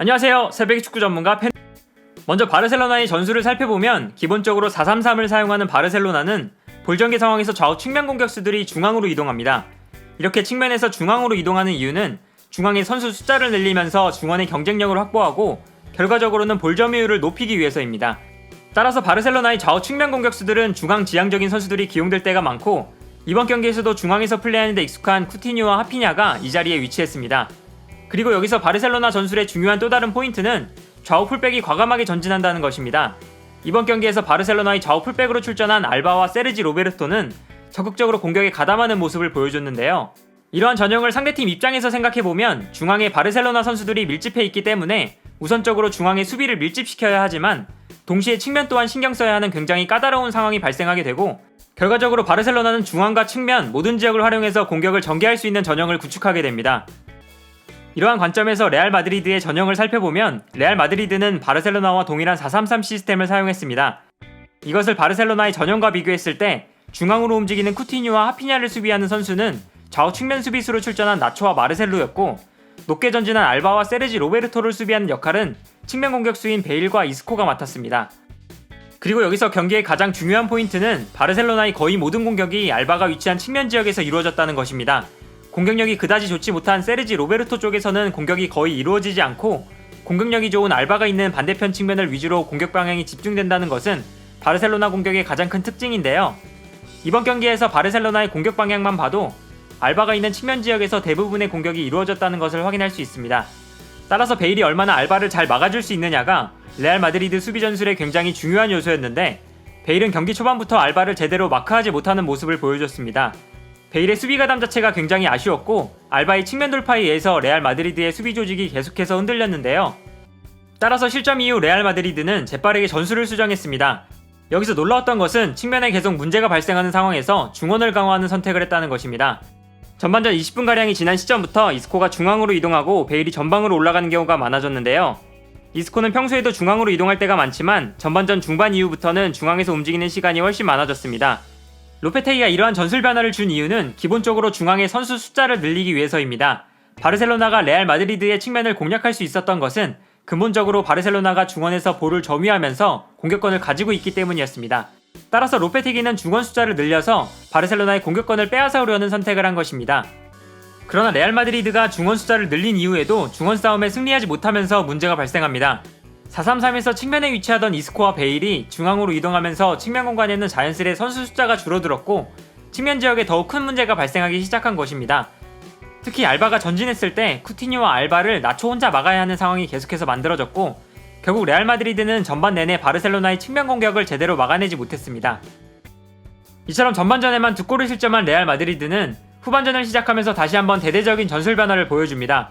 안녕하세요. 새벽의 축구 전문가 펜. 먼저 바르셀로나의 전술을 살펴보면 기본적으로 433을 사용하는 바르셀로나는 볼전개 상황에서 좌우 측면 공격수들이 중앙으로 이동합니다. 이렇게 측면에서 중앙으로 이동하는 이유는 중앙의 선수 숫자를 늘리면서 중원의 경쟁력을 확보하고 결과적으로는 볼 점유율을 높이기 위해서입니다. 따라서 바르셀로나의 좌우 측면 공격수들은 중앙 지향적인 선수들이 기용될 때가 많고 이번 경기에서도 중앙에서 플레이하는데 익숙한 쿠티뉴와 하피냐가 이 자리에 위치했습니다. 그리고 여기서 바르셀로나 전술의 중요한 또 다른 포인트는 좌우 풀백이 과감하게 전진한다는 것입니다. 이번 경기에서 바르셀로나의 좌우 풀백으로 출전한 알바와 세르지 로베르토는 적극적으로 공격에 가담하는 모습을 보여줬는데요. 이러한 전형을 상대팀 입장에서 생각해보면 중앙에 바르셀로나 선수들이 밀집해 있기 때문에 우선적으로 중앙의 수비를 밀집시켜야 하지만 동시에 측면 또한 신경 써야 하는 굉장히 까다로운 상황이 발생하게 되고 결과적으로 바르셀로나는 중앙과 측면 모든 지역을 활용해서 공격을 전개할 수 있는 전형을 구축하게 됩니다. 이러한 관점에서 레알 마드리드의 전형을 살펴보면 레알 마드리드는 바르셀로나와 동일한 433 시스템을 사용했습니다. 이것을 바르셀로나의 전형과 비교했을 때 중앙으로 움직이는 쿠티뉴와 하피냐를 수비하는 선수는 좌우 측면 수비수로 출전한 나초와 마르셀로였고 높게 전진한 알바와 세르지 로베르토를 수비하는 역할은 측면 공격수인 베일과 이스코가 맡았습니다. 그리고 여기서 경기의 가장 중요한 포인트는 바르셀로나의 거의 모든 공격이 알바가 위치한 측면 지역에서 이루어졌다는 것입니다. 공격력이 그다지 좋지 못한 세르지 로베르토 쪽에서는 공격이 거의 이루어지지 않고 공격력이 좋은 알바가 있는 반대편 측면을 위주로 공격 방향이 집중된다는 것은 바르셀로나 공격의 가장 큰 특징인데요. 이번 경기에서 바르셀로나의 공격 방향만 봐도 알바가 있는 측면 지역에서 대부분의 공격이 이루어졌다는 것을 확인할 수 있습니다. 따라서 베일이 얼마나 알바를 잘 막아줄 수 있느냐가 레알 마드리드 수비 전술의 굉장히 중요한 요소였는데 베일은 경기 초반부터 알바를 제대로 마크하지 못하는 모습을 보여줬습니다. 베일의 수비 가담 자체가 굉장히 아쉬웠고 알바의 측면 돌파에 의해서 레알 마드리드의 수비 조직이 계속해서 흔들렸는데요. 따라서 실점 이후 레알 마드리드는 재빠르게 전술을 수정했습니다. 여기서 놀라웠던 것은 측면에 계속 문제가 발생하는 상황에서 중원을 강화하는 선택을 했다는 것입니다. 전반전 20분가량이 지난 시점부터 이스코가 중앙으로 이동하고 베일이 전방으로 올라가는 경우가 많아졌는데요. 이스코는 평소에도 중앙으로 이동할 때가 많지만 전반전 중반 이후부터는 중앙에서 움직이는 시간이 훨씬 많아졌습니다. 로페테이가 이러한 전술 변화를 준 이유는 기본적으로 중앙의 선수 숫자를 늘리기 위해서입니다. 바르셀로나가 레알 마드리드의 측면을 공략할 수 있었던 것은 근본적으로 바르셀로나가 중원에서 볼을 점유하면서 공격권을 가지고 있기 때문이었습니다. 따라서 로페테기는 중원 숫자를 늘려서 바르셀로나의 공격권을 빼앗아오려는 선택을 한 것입니다. 그러나 레알 마드리드가 중원 숫자를 늘린 이후에도 중원 싸움에 승리하지 못하면서 문제가 발생합니다. 433에서 측면에 위치하던 이스코와 베일이 중앙으로 이동하면서 측면 공간에는 자연스레 선수 숫자가 줄어들었고 측면 지역에 더욱 큰 문제가 발생하기 시작한 것입니다. 특히 알바가 전진했을 때 쿠티뉴와 알바를 나초 혼자 막아야 하는 상황이 계속해서 만들어졌고 결국 레알 마드리드는 전반 내내 바르셀로나의 측면 공격을 제대로 막아내지 못했습니다. 이처럼 전반전에만 두 골을 실점한 레알 마드리드는 후반전을 시작하면서 다시 한번 대대적인 전술 변화를 보여줍니다.